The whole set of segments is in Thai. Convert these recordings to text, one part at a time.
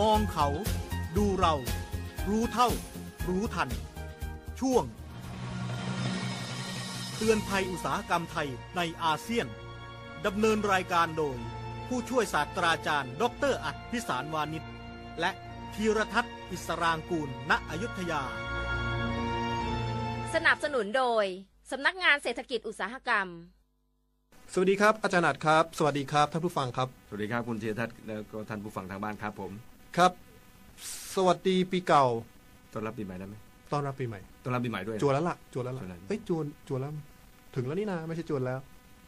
มองเขา ดูเรา รู้เท่า รู้ทัน ช่วง เตือนภัยอุตสาหกรรมไทยในอาเซียนดำเนินรายการโดย ผู้ช่วยศาสตราจารย์ดอกเตอรอัดพิสารวานิชและธีรทัศน์อิสรางกูล ณอยุธยา สนับสนุนโดย สำนักงานเศรษฐกิจอุตสาหกรรม สวัสดีครับอาจารย์อัดครับ สวัสดีครับท่านผู้ฟังครับ สวัสดีครับคุณเทียทัศน์แล้วก็ท่านผู้ฟังทางบ้านครับผม ครับ สวัสดีปีเก่าต้อนรับปีใหม่ได้ไหมต้อนรับปีใหม่ ต้อนรับปีใหม่ด้วยจวนแล้วล่ะจวนแล้วล่ะจวนแล้ว เฮ้ยจวนจวนแล้ว ถึงแล้วนี่นาไม่ใช่จวนแล้ว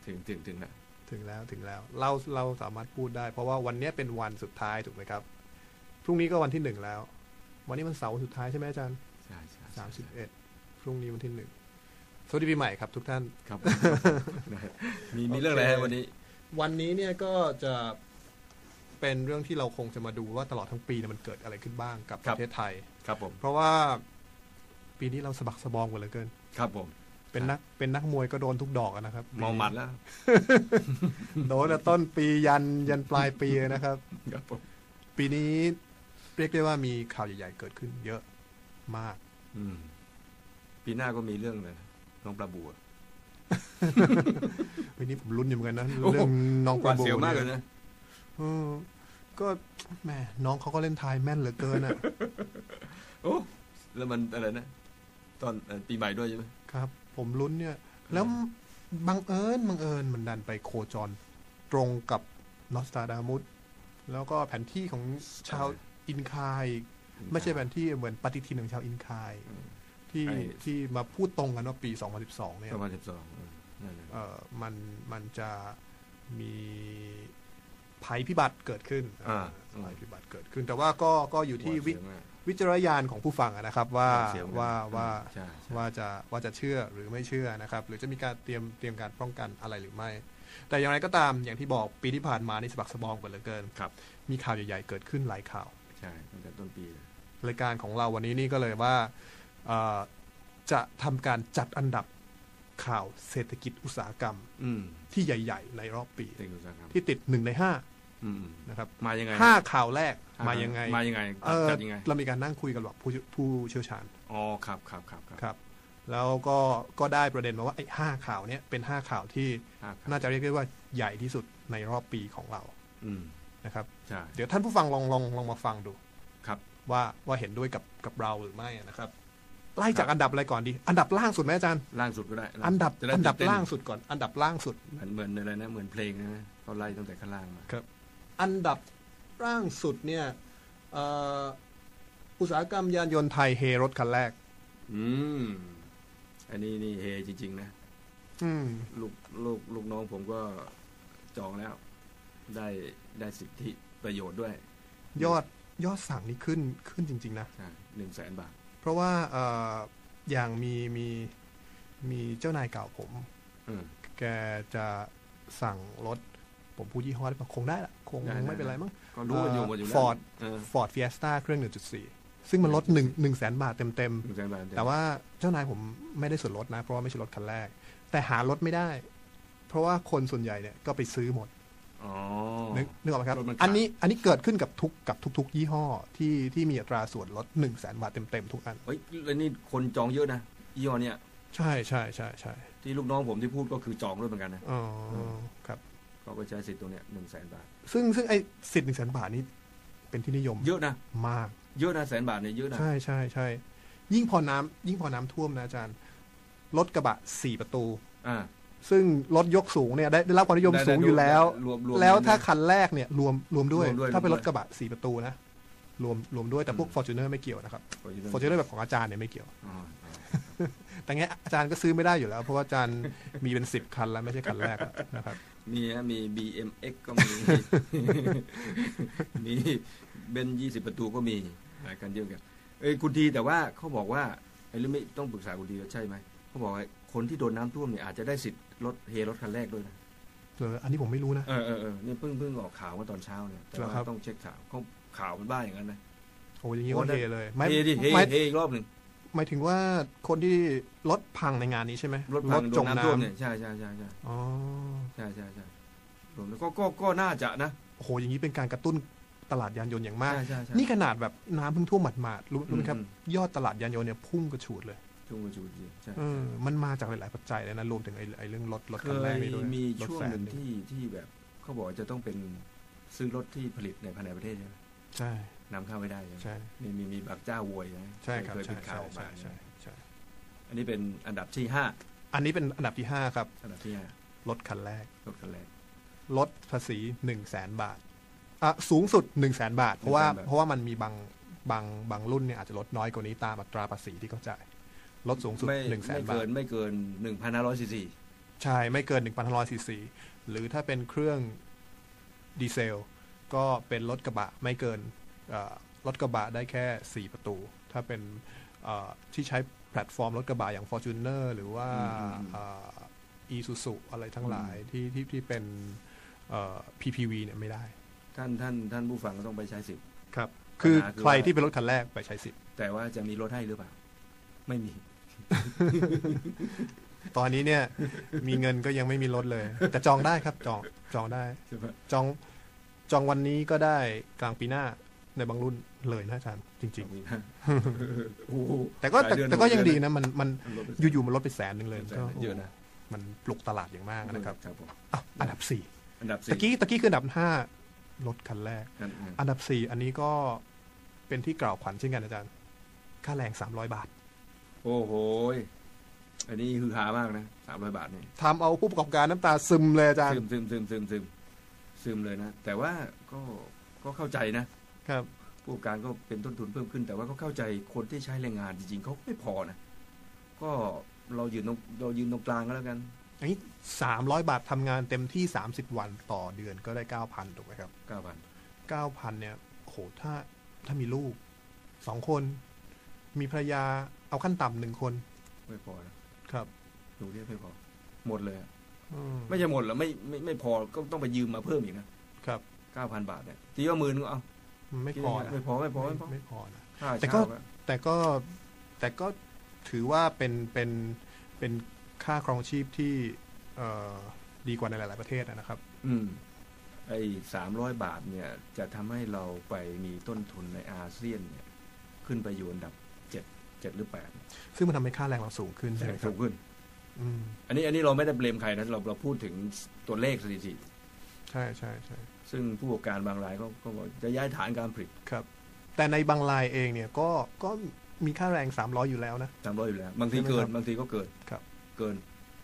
ถึงถึงถึงแล้วถึงแล้วถึงแล้ว เราเราสามารถพูดได้ เพราะว่าวันนี้เป็นวันสุดท้ายถูกไหมครับพรุ่งนี้ก็วันที่หนึ่งแล้ว วันนี้มันเสาร์สุดท้ายใช่ไหมอาจารย์ใช่ใช่สามสิบเอ็ดพรุ่งนี้วันที่หนึ่งสวัสดีปีใหม่ครับ ทุกท่าน ครับ มีมีเรื่องอะไรฮะวันนี้ วันนี้เนี่ยก็จะ เป็นเรื่องที่เราคงจะมาดูว่าตลอดทั้งปีเนี่ยมันเกิดอะไรขึ้นบ้างกับปครับ ระเทศไทย ครับผม เพราะว่าปีนี้เราสะบักสะบอมกันเหลือเกิน ครับผม เป็นนักเป็นนักมวยก็โดนทุกดอกอะนะครับเมองหมัดแล้ว โดนตั้งแต่ต้นปียันยันปลายปีเลยนะครับ ครับผม ปีนี้เรียกได้ว่ามีข่าวใหญ่ ๆ เกิดขึ้น เยอะมาก อืม ปีหน้าก็มีเรื่องเลยนะน้องปลาบัววันนี้ผมลุ้นอยู่เหมือนกันนะโอ้เรื่องน้องหปลาวาดบูเสียวมากเลยนะ เออก็แหมน้องเขาก็เล่นทายแม่นเหลือเกินอะ โอ้แล้วมันอะไรนะ ตอนเอ่อปีใหม่ด้วยใช่ไหมครับ ผมลุ้นเนี่ย แล้วบังเอิญบังเอิญมันดันไปโคจร ตรงกับนอสตาดามุสแล้วก็แผนที่ของชาวอินคาย ไม่ใช่แผนที่เหมือนปฏิทินของชาวอินคาย ที่ไอ้ ที่มาพูดตรงกันว่าปี 2012 เนี่ย ประมาณสิบสองนั่นแหละเอ่อมันมันจะมี ภัยพิบัติเกิดขึ้นอ่า ภัยพิบัติเกิดขึ้น แต่ว่าก็ก็อยู่ที่วิหวาดเสียวมากวิจารณญาณของผู้ฟังอะนะครับว่าหวาดเสียวมกว่าว่าใช่ใช่ ว่าจะว่าจะเชื่อหรือไม่เชื่อนะครับ หรือจะมีการเตรียมเตรียมการป้องกันอะไรหรือไม่ แต่อย่างไรก็ตามอย่างที่บอกปีที่ผ่านมานี่สะบักสะบอมกันเหลือเกิน ครับ มีข่าวใหญ่ๆเกิดขึ้นหลายข่าว ใช่ตั้งแต่ต้นปีเลยรายการของเราวันนี้นี่ก็เลยว่าเอ่อจะทำการจัดอันดับ ข่าวเศรษฐกิจอุตสาหกรรมอืมที่ใหญ่ ๆ ในรอบปีเต็งอุตสาหกรรมที่ติดหนึ่งในห้าอืมอืมนะครับมายังไงห้าข่าวแรกมายังไงมายังไงเออจัดยังไงเรามีการนั่งคุยกันแบบผู้ผู้เชี่ยวชาญอ๋อครับครับครับครับครับ แล้วก็ก็ได้ประเด็นมาว่าไอ้ห้าข่าวเนี้ยเป็นห้าข่าวที่ห้าครับน่าจะเรียกได้ว่าใหญ่ที่สุดในรอบปีของเราอืมนะครับใช่เดี๋ยวท่านผู้ฟังลองลองลองมาฟังดูครับ ว่าว่าเห็นด้วยกับกับเราหรือไม่นะครับ ไล่จากอันดับอะไรก่อนดี อันดับล่างสุดไหมอาจารย์ ล่างสุดก็ได้อันดับจะไอันดับตื่เต้ล่างสุดก่อน อันดับล่างสุดเหมือนเหมือนอะไรนะเหมือนเพลงนะเขาไล่ตั้งแต่ข้างล่างมาอันดับล่างสุดเนี่ยเอ่ออุตสาหกรรมยานยนต์ไทยเฮรถคันแรก อืมอันนี้นี่เฮจริง ๆ นะอืมลูกลูกลูกน้องผมก็จองแล้ว ได้ได้สิทธิประโยชน์ด้วยยอดยอดสั่งนี่ขึ้นขึ้นจริง ๆ นะใช่หนึ่งแสนบาท เพราะว่าเอ่ออย่างมีมีมีเจ้านายเก่าผมอืมแกจะสั่งรถผมพูดยี่ห้อได้ปะคงได้ละคงได้ได้ไม่เป็นไรมั้งก็รู้กันอยู่หมดอยู่แล้ว Ford เออ Ford Fiesta เครื่อง 1.4 ซึ่งมันลด1 1 0 0 0 0 บาทเต็มหนึ่งแสนบาทๆแต่ว่าเจ้านายผมไม่ได้ส่วนลดนะ เพราะว่าไม่ใช่รถคันแรก แต่หารถไม่ได้ เพราะว่าคนส่วนใหญ่เนี่ยก็ไปซื้อหมดอ๋อ นึกนึกออกไหมครับรถมันขาดอันนี้อันนี้เกิดขึ้นกับทุกกับทุก ๆ ยี่ห้อที่ที่มีอัตราส่วนลด1 0 0 0 0แบาทเต็มๆทุกอัน เฮ้ยแล้วนี่คนจองเยอะนะยี่ห้อเนี่ยใช่ใช่ใช่ใช่ที่ลูกน้องผมที่พูดก็คือจองด้วยเหมือนกันนะอ๋อครับเขาก็ใช้สิทธิ์ตรงเนี้ยหนึ่งแสนบาท ซึ่งซึ่งไอ้สิทธิ์หนึ่งแสนบาทนี้เป็นที่นิยม เยอะนะมาก เยอะนะแสนบาทเนี่ยเยอะนะใช่ใช่ใช่ยิ่งพอน้ำยิ่งพอน้ำท่วมนะอาจารย์รถกระบะสี่ประตู อ่า ซึ่งรถยกสูงเนี่ยได้ได้รับความนิยมได้สูงได้อยู่แล้ว รวมรวม แล้วรวมถ้าคันแรกเนี่ยรวมรวมด้วย รวมด้วยถ้าเป็นรรวมถด้วยกระบะสี่ประตูนะ รวมรวมด้วยแต่พวกอืมฟอร์จูเนอร์ไม่เกี่ยวนะครับฟอร์ฟอร์จูเนอร์แบบของอาจารย์เนี่ยไม่เกี่ยวอ๋ออ๋อแต่เงี้ยอาจารย์ก็ซื้อไม่ได้อยู่แล้ว เพราะว่าอาจารย์มีเป็นสิบคันแล้วไม่ใช่คันแรกอะนะครับ มีฮะมี BMX ก็มี มีเบนยี่สิบประตูก็มีหลายคันเยอะกันเอ้ยคุณทีแต่ว่าเขาบอกว่าไอ้เรื่องไม่ต้องปรึกษาคุณทีว่าใช่ไหมเขาบอกว่า คนที่โดนน้ำท่วมเนี่ยอาจจะได้สิทธิ์รถเฮรถคันแรกด้วยนะเอออันนี้ผมไม่รู้นะเออเออเออเนี่ยเพิ่งเพิ่งออกข่าวเมื่อตอนเช้าเนี่ยแต่เหรอว่าครับต้องเช็คข่าวเขาข่าวมันบ้าอย่างนั้นนะโอ้ยอย่างนี้โอ้ก็ได้เฮเลยเฮดิเฮหมายเฮอีกรอบหนึ่งหมายถึงว่าคนที่รถพังในงานนี้ใช่ไหมรถพังโดจนมน้ำน้ท่วมเนี่ยใช่ใช่ใช่ใช่ำอ๋อใช่ใช่ใช่รวมแล้วก็ก็ก็น่าจะนะโอ้โหอย่างนี้เป็นการกระตุ้นตลาดยานยนต์อย่างมากใช่ใช่ใช่นี่ขนาดแบบน้ำเพิ่งท่วมหมาดๆรู้รู้ไหมครับอืมยอดตลาดยานยนต์เนี่ยพุ่งกระฉูดเลย ช่วงกระจูดจริงใช่เออมันมาจากหลายๆปัจจัยเลยนะรวมถึงไอ้ไอ้เรื่องรถรถเคคันแรกยนี่ด้วยมีรถช่วงแสหนึ่งด้วยที่ที่แบบเขาบอกว่าจะต้องเป็นซื้อรถที่ผลิตในภายในประเทศใช่ไหมใช่ นำเข้าไม่ได้ใช่ไหมใช่ มีมีมีบางเจ้าโวยนะใช่ครับเคยใช่เป็นข่าใช่วออกมาใช่ใช่ใช่อันนี้เป็นอันดับที่ห้าอันนี้เป็นอันดับที่5ครับอันดับที่ห้ารถคันแรก รถคันแรก ลดภาษี1 0 0 0 0แสนบาทอะสูงสุด1 0 0 0 0แสนบาท เพราะว่า100,000บาทเพราะว่ามันมีบางบางบางรุ่นเนี่ยอาจจะลดน้อยกว่านี้ตามอัตราภาษีที่เขาจ่าย ลดสูงสุดไม่1 0 0 0 0แสนไม่บาเกิทนไม่เกินหนึ่งพันห้าร้อยซีซีใช่ ไม่เกิน1,500ซีซีหรือถ้าเป็นเครื่องดีเซล ก็เป็นรถกระบะไม่เกินเอ่อรถกระบะได้แค่ 4 ประตู ถ้าเป็นเอ่อที่ใช้แพลตฟอร์มรถกระบะอย่าง Fortuner หรือว่าอีซูซูอะไรทั้งหลายที่ที่ที่เป็นเอ่อ PPV เนี่ยไม่ได้ ท่านท่านท่านผู้ฟังก็ต้องไปใช้สิทธิ์ครับ คือปัญหาคือใครว่าที่เป็นรถคันแรกไปใช้สิทธิ์แต่ว่าจะมีรถให้หรือเปล่า ไม่มี ตอนนี้เนี่ยมีเงินก็ยังไม่มีรถเลย แต่จองได้ครับจองจองได้ ใช่ไหมจองจองวันนี้ก็ได้กลางปีหน้าในบางรุ่นเลยนะอาจารย์จริง มีนะโอ้โหๆ แต่ก็แต่หลายเดือนแต่ก็ยังหมดเลยดีนะมันมันรถไปอยู่ๆมันลดไปแสนหนึ่งเลยแสนก็เยอะนะมันปลุกตลาดอย่างมากนะครับครับผมอะอันดับสี่อันดับตะสี่กี้ตะกี้คืออันดับห้ารถคันแรกอันอันอันดับสี่อันนี้ก็เป็นที่กล่าวขวัญเช่นกันอาจารย์ ค่าแรงสามร้อยบาท โอ้โหยอันนี้คือหามากนะสามร้อยบาทนี่ทำเอาผู้ประกอบการน้ำตาซึมเลยอาจารย์ซึมซึมซึมซึมซึมซึมเลยนะ แต่ว่าก็ก็เข้าใจนะ ครับ ผู้ประกอบการก็เป็นต้นทุนเพิ่มขึ้น แต่ว่าก็เข้าใจคนที่ใช้แรงงานจริงๆเขาไม่พอนะ ก็เรายืนตรงเรายืนตรงกลางก็แล้วกัน อันนี้สามร้อยบาททำงานเต็มที่สามสิบวันต่อเดือนก็ได้เก้าพันถูกไหมครับเก้าพันเก้าพันเนี่ยโหถ้าถ้ามีลูกสองคน มีภรรยาเอาขั้นต่ำหนึ่งคน ไม่พอนะครับดูเรียกไม่พอ หมดเลยอะอืมไม่ใช่หมดหรอกไม่ไม่ไม่พอก็ต้องไปยืมมาเพิ่มอีกนะครับ เก้าพันบาทเนี่ยทีว่าหมื่นก็เอามันไม่พอนะไม่พอไม่พอไม่พอไม่พอนะ ค่าแต่ก็ เช่าอะแต่ก็แต่ก็ถือว่าเป็นเป็นเป็นค่าครองชีพที่เอ่อดีกว่าในหลาย ๆ ประเทศนะครับ อืม ไอ้สามร้อยบาทเนี่ย จะทำให้เราไปมีต้นทุนในอาเซียนเนี่ย ขึ้นไปอยู่อันดับ เจ็ดเจ็ดหรือแปดซึ่งมันทำให้ค่าแรงเราสูงขึ้นใช่ไหมครัสูบงขึ้น อืมอันนี้อันนี้เราไม่ได้เบลมใครนะเราเราพูดถึงตัวเลขสถิติ ใช่ใช่ใช่ซึ่งผู้ประกอบการบางรายก็ก็บอกจะย้ายฐานการผลิตครับ แต่ในบางรายเองเนี่ยก็ก็มีค่าแรงสามร้อยอยู่แล้วนะ ตามร้อยอยู่แล้ว บางทีใช่ไหมเกิคนรับ บางทีก็เกินครับ เกิน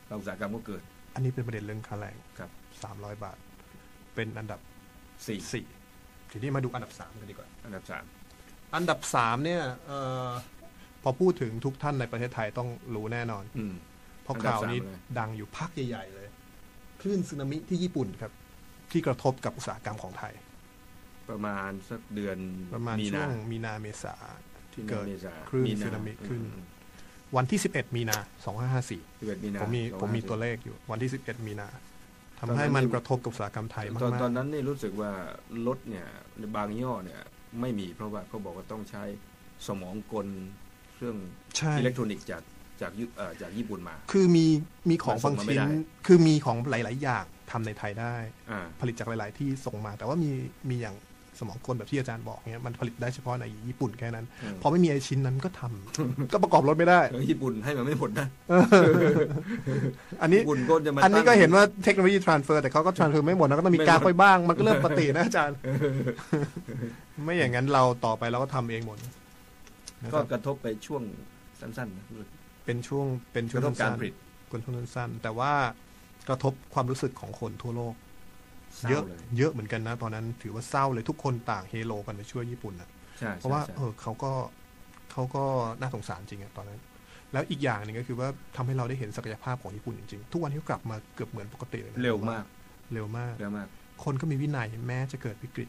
เราอุตสาหกรรมก็เกิน อันนี้เป็นประเด็นเรื่องค่าแรงครับสามร้อยบาท เป็นอันดับ สี่สี่ทีนี้มาดูอันดับสามกันดีกว่า อันดับสามอันดับสามเนี่ยเออพ อพูดถึงทุกท่านในประเทศไทยต้องรู้แน่นอน อืม เพราะอันดับข่าวนี้สามเลย ดังอยู่พักใหญ่ ๆ เลย คลื่นสึนามิที่ญี่ปุ่นครับ ที่กระทบกับอุตสาหกรรมของไทย ประมาณสักเดือนประมาณมีช่วนางมีนาเมษา ที่มีเกินาดเมษาคลื่นมีสึนามิขึ้นอืมวันที่ 11 มีนา 2554สิบเอ็ดมีนาผมมีสองผมมีห้าตัวสิบเลขอยู่ วันที่ 11 มีนาตอนทำนั้นให้มันนี่กระทบกับอุตสาหกรรมไทยมาตอนตอนกนั้นนี่รู้สึกว่ารถเนี่ยบางยี่ห้อเนี่ย ไม่มีเพราะว่าเขาบอกว่าต้องใช้สมองกล เครื่องๆใช่ อิเล็กทรอนิกส์จากจากยุเอ่อจากญี่ปุ่นมา คือมีมีของมันส่บางงมาไม่ชิ้น ได้ คือมีของหลาย ๆ อย่างทำในไทยได้ อ่า ผลิตจากหลาย ๆ ที่ส่งมา แต่ว่ามีมีอย่างสมองกลแบบที่อาจารย์บอกเนี่ยมันผลิตได้เฉพาะในญี่ปุ่นแค่นั้น อืม พอไม่มีไอชิ้นนั้นก็ทำ ก็ประกอบรถไม่ได้ เออญี่ปุ่นให้มาไม่หมดนะอันนี้ญี่ปุ่นก็จะมาอันนี้ตั้งก็เห็นว่าเทคโนโลยีทรานสเฟอร์แต่เขาก็ทรานสเฟอร์ไม่หมดนะก็ต้องมีไม่หมด กาค่อยบ้าง มันก็เริ่มปกตินะอาจารย์ ไม่อย่างนั้นเราต่อไปเราก็ทำเองหมดนะค ก็รับกระทบไปช่วงสั้นๆนะเป็นช่วงเป็นกช่วงระทบการสั้นผลิตๆเป็นช่วงสั้นๆแต่ว่ากระทบความรู้สึกของคนทั่วโลกเศร้าเยอะเลยเยอะเหมือนกันนะ ตอนนั้นถือว่าเศร้าเลยทุกคนต่างเฮโลกันไปช่วยญี่ปุ่นนะใช่เพราะว่าใช่เออเขาก็เขาก็น่าสงสารจริงอะตอนนั้น แล้วอีกอย่างหนึ่งก็คือว่าทำให้เราได้เห็นศักยภาพของญี่ปุ่นจริงๆทุกวันนี้เขากลับมาเกือบเหมือนปกติเลยนะเร็วมาก เร็วมากเร็วมาก คนก็มีวินัยแม้จะเกิดวิกฤต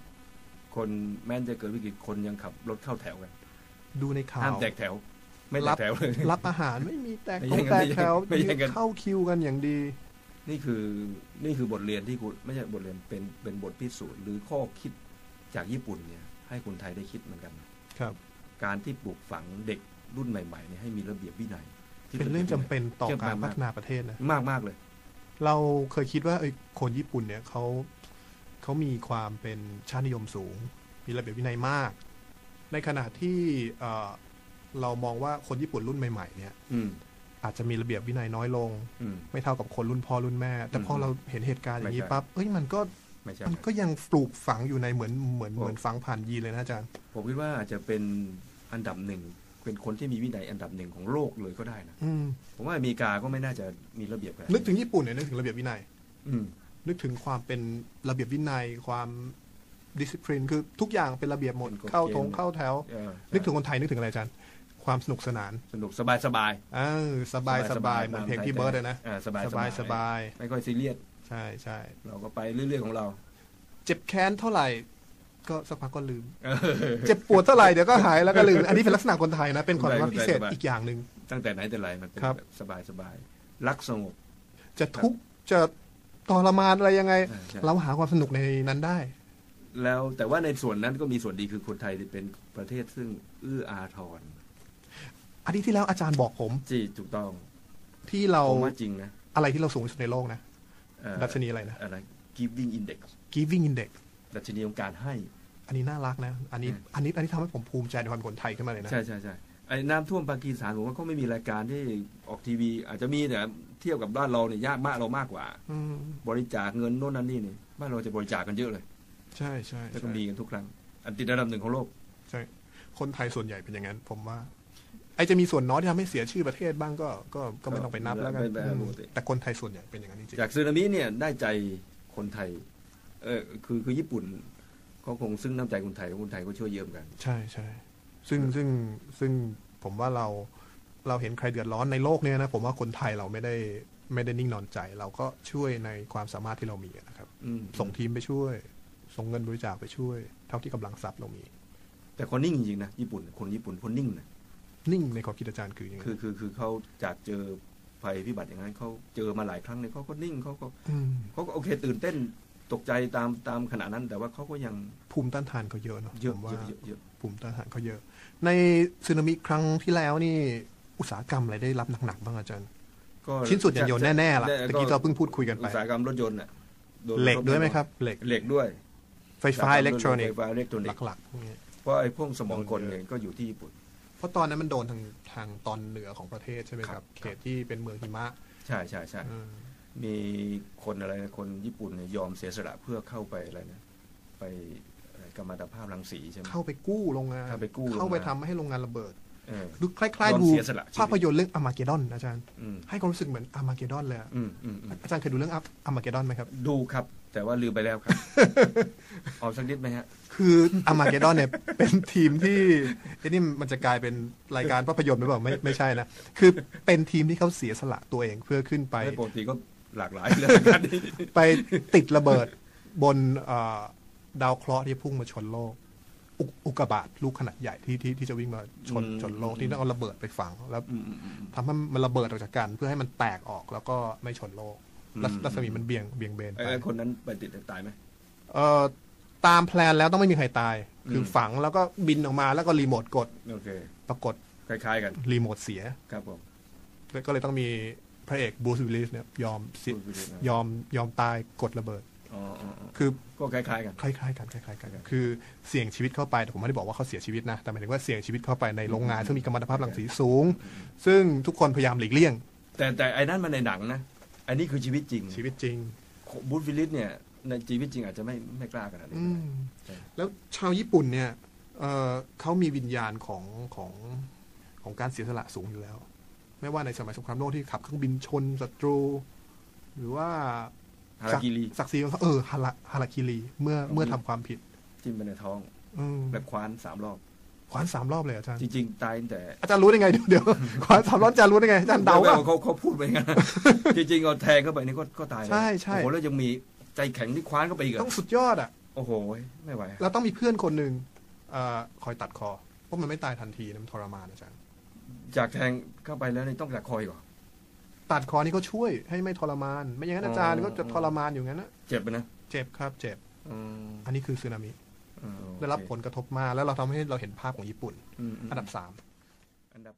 คนแม้นจะเกิดวิกฤตคนยังขับรถเข้าแถวกัน ดูในข่าห้ามวแตกแถว ไม่แตรักบแถวเลย รับอาหารไม่มีแตกไม่ตรงแย่งกันแตกแถวไม่แย่งกัน เข้าคิวกันอย่างดี นี่คือนี่คือบทเรียนที่คุณไม่ใช่บทเรียนเป็นเป็นบทพิสูจน์หรือข้อคิดจากญี่ปุ่นเนี่ย ให้คนไทยได้คิดเหมือนกันครับการที่ปลูกฝังเด็กรุ่นใหม่ๆเนี่ยให้มีระเบียบวินัยที่เป็นเรื่องจำเป็นต่อจำการมพัฒนาประเทศนะ มากมากๆเลย เราเคยคิดว่าเอ้ยคนญี่ปุ่นเนี่ยเขาเขามีความเป็นชาตินิยมสูง มีระเบียบวินัยมาก ในขณะที่เอ่อเรามองว่าคนญี่ปุ่นรุ่นใหม่ๆ เนี่ยอืมอาจจะมีระเบียบวินัยน้อยลงอืมไม่เท่ากับคนรุ่นพ่อรุ่นแม่ แต่พออืมเราเห็นเหตุการณ์อย่างนี้ไม่ใช่ปั๊บเอ้ยมันก็ไม่ใช่มันก็ยังปลูกฝังอยู่ในเหมือนเหมือนโอ้เหมือนฝังผ่านยีนเลยนะอาจารย์ ผมคิดว่าอาจจะเป็นอันดับหนึ่งเป็นคนที่มีวินัยอันดับหนึ่งของโลกเลยก็ได้นะอืมผมว่าอเมริกาก็ไม่น่าจะมีระเบียบแบบนึกถึงญี่ปุ่นเนี่ยนึกถึงระเบียบวินัยอืมนึกถึงความเป็นระเบียบวินัยความ ดิส i พลินคือทุกอย่างเป็นระเบียบหมด เข้าทงเข้าแถวเออนึกถึงคนไทยนึกถึงอะไรอาจารย์ ความสนุกสนาน สนุกสบายสบายเออสบายสบายเหมือนเพลงพี่เบิร์ดเลยนะอ่าสบายสบายสบายไม่ค่อยซีเรียสใช่ใช่เราก็ไปเรื่อยๆของเรา เจ็บแค้นเท่าไหร่ก็สักพักก็ลืมเออเจ็บปวดเท่าไหร่เดี๋ยวก็หายแล้วก็ลืม อันนี้เป็นลักษณะคนไทยนะ เป็นความคนไทยว่าพิเศษคนไทยอีกอย่างหนึ่งตั้งแต่ไหนแต่ไรมันเป็นครับแบบสบายสบายรักสงบ จะทุกข์จะทรมานอะไรยังไงใช่ใช่เราหาความสนุกในนั้นได้ แล้วแต่ว่าในส่วนนั้นก็มีส่วนดีคือคนไทยเป็นประเทศซึ่งเอื้ออาทรอาทิตย์ที่แล้วอาจารย์บอกผมจีถูกต้อง ที่เราผมว่าจริงนะอะไรที่เราสูงที่สุดในโลกนะเอ่อดัชนีอะไรนะอะไร giving index giving index ดัชนีของการให้ อันนี้น่ารักนะ อันนี้อืมอันนี้อันนี้ทำให้ผมภูมิใจในความเป็นคนไทยขึ้นมาเลยนะ ใช่ใช่ใช่ไอ้น้ำท่วมปากีสถานผมว่าเขาไม่มีรายการที่ออกทีวี อาจจะมีแต่เทียบกับบ้านเราเนี่ยยากมากเรามากกว่าอืมบริจาคเงินโน่นนั่นนี่นี่บ้านเราจะบริจาคกันเยอะเลย ใช่ใช่แล้วก็ใช่มีกันทุกครั้ง อันติดอันดับหนึ่งของโลก ใช่ คนไทยส่วนใหญ่เป็นอย่างนั้น ผมว่า ไอจะมีส่วนน้อยที่ทำให้เสียชื่อประเทศบ้างก็ก็ก็ไม่ต้องไปนับแล้วกันไม่ไม่อืมปกติแต่คนไทยส่วนใหญ่เป็นอย่างนั้นจริงจากสึนามิเนี่ยได้ใจคนไทย เออคือคือญี่ปุ่นเขาคงซึ่งน้ำใจคนไทยแล้วคนไทยก็ช่วยเยี่ยมกันๆใช่ใช่ซึ่งซึ่งซึ่งผมว่าเราเราเห็นใครเดือดร้อนในโลกเนี้นะผมว่าคนไทยเราไม่ได้ไม่ได้นิ่งนอนใจ เราก็ช่วยในความสามารถที่เรามีนะครับอืมส่งทีมไปช่วย ส่งเงินบริจาคไปช่วย เท่าที่กำลังทรัพย์เรามี แต่คนนิ่งจริงๆนะญี่ปุ่นคนญี่ปุ่นคนนิ่งนะนิ่งในความคิดอาจารย์คือยังไงคือคือคือเขาจากเจอภัยพิบัติอย่างนั้นเขาเจอมาหลายครั้งเนี่ยเขาก็นิ่งเขาก็มเขาก็โอเคตื่นเต้นตกใจตามตามขณะนั้น แต่ว่าเขาก็ยังภูมิต้านทานเขาเยอะเนาะเยอะผมว่าเยอะเยอะเยอะภูมิต้านทานเขาเยอะ ในสึนามิครั้งที่แล้วนี่อุตสาหกรรมอะไรได้รับหนักๆบ้างอาจารย์ก็ชิ้นส่วนยานยนต์แน่ๆล่ะก็ตะกี้เราเพิ่งพูดคุยกันไปอุตสาหกรรมรถยนต์น่ะโนเหล็กรถด้วยไหมครับ เหล็กเหล็กด้วย ไฟฟ้าอิเล็กทรอนิกไฟส์ฟ้าอิเล็กทรอนิกส์หลักๆพวกนี้เพราะไอ้พวกสมองกลเนี่ยก็อยู่ที่ญี่ปุ่น เพราะตอนนั้นมันโดนทางทางตอนเหนือของประเทศใช่ไหมคครัรับบเขตที่เป็นเมืองหิมะ ใช่ใช่ใช่อืมมีคนอะไรนะคนญี่ปุ่นเนี่ยยอมเสียสละเพื่อเข้าไปอะไรนะไปอะไรกัมมันตภาพรังสีใช่ไหมเข้าไปกู้โรงงานเข้าไปกู้โรงงานเข้าไปทำให้โรงงานระเบิดเออดูคล้ายยอๆมดูเสียสละชีวิตภาพยนตร์เรื่องอามาเกดอนอาจารย์อืมให้ความรู้สึกเหมือนอามาเกดอนเลยอะอืมอืมอืมอาจารย์เคยดูเรื่องอามาเกดอนไหมครับ ดูครับ แต่ว่าลืมไปแล้วครับ เอาสักนิดไหมฮะ คืออามาเกดอนเนี่ย เป็นทีมที่ไอ้นี่มันจะกลายเป็นรายการภาพยนตร์หรือเปล่าไม่ไม่ใช่นะ คือเป็นทีมที่เขาเสียสละตัวเองเพื่อขึ้นไปไม่ปกติก็หลากหลายเลยกันไปติดระเบิดบนเอ่อดาวเคราะห์ที่พุ่งมาชนโลกอุกอุกกาบาตลูกขนาดใหญ่ที่ที่ที่จะวิ่งมาชนอืมชนโลกที่ต้องเอาระเบิดไปฝัง แล้วอืมอืมอืมทำให้มันระเบิดออกจากกันเพื่อให้มันแตกออกแล้วก็ไม่ชนโลก รัศอืมรัศมีมันเบี่ยงเบี่ยงเบนไอ้ไปไอ้คนนั้นไปติดตายไหมเอ่อตามแพลนแล้วต้องไม่มีใครตาย คืออมฝังแล้วก็บินออกมาแล้วก็รีโมทกดโอเคปรากฏคล้ายๆกันรีโมทเสียครับผมก็เลยต้องมีพระเอกบูสวิลลิสเนี่ยยอมเสียพูดไปเลยนะยอมยอมตายกดระเบิดอ๋ออ๋ออ๋อคือก็คล้ายๆกันคล้ายๆกันคล้ายๆกันคือเสี่ยงชีวิตเข้าไปแต่ผมไม่ได้บอกว่าเขาเสียชีวิตนะแต่หมายถึงว่าเสี่ยงชีวิตเข้าไปในโรงงานซึ่งมีกัมมันตภาพรังสีสูง ซึ่งทุกคนพยายามหลีกเลี่ยง แต่แต่ไอ้นั่นมันในหนังนะ อันนี้คือชีวิตจริงชีวิตจริงบูธวิลลิสเนี่ยในชีวิตจริงอาจจะไม่ไม่กล้าขนาดนี้อืมใช่แล้วชาวญี่ปุ่นเนี่ยเอ่อเขามีวิญญาณของของของการเสียสละสูงอยู่แล้ว ไม่ว่าในสมัยสงครามโลกที่ขับเครื่องบินชนศัตรู หรือว่าฮารากิรีศักดิ์ศรีของเขาเออฮาราฮาราคิรีเมื่อเมื่อทำความผิด จิ้มไปในท้อง อืมและคว้านสามรอบ ขวานสามรอบเลยเหรออาจารย์จริงๆตายตั้งแต่อาจารย์รู้ได้ไงเดี๋ยวเดี๋ยวขวานสามรอบอาจารย์รู้ได้ไงอาจารย์เดาไม่ป่ะไม่เขาเขาพูดไปงั้นจริงๆเอาแทงเข้าไปนี่ก็ก็ตายแล้วใช่ใช่โอ้โหแล้วยังมีใจแข็งที่คว้านเข้าไปอีกอะต้องสุดยอดอะโอ้โหไม่ไหวเราต้องมีเพื่อนคนหนึ่งเอ่อคอยตัดคอเพราะมันไม่ตายทันทีนะมันทรมานอาจารย์จากแทงเข้าไปแล้วนี่ต้องจากคอยก่อนตัดคอนี่เขาช่วยให้ไม่ทรมาน ไม่อย่างนั้นอาจารย์อ๋อก็จะทรมานอยู่งั้นนะเจ็บไปนะเจ็บครับ เจ็บอืมอันนี้คือสึนามิอืมโอเค ได้รับผลกระทบมากแล้วเราทำให้เราเห็นภาพของญี่ปุ่นอืมมอันดับสามอันดับ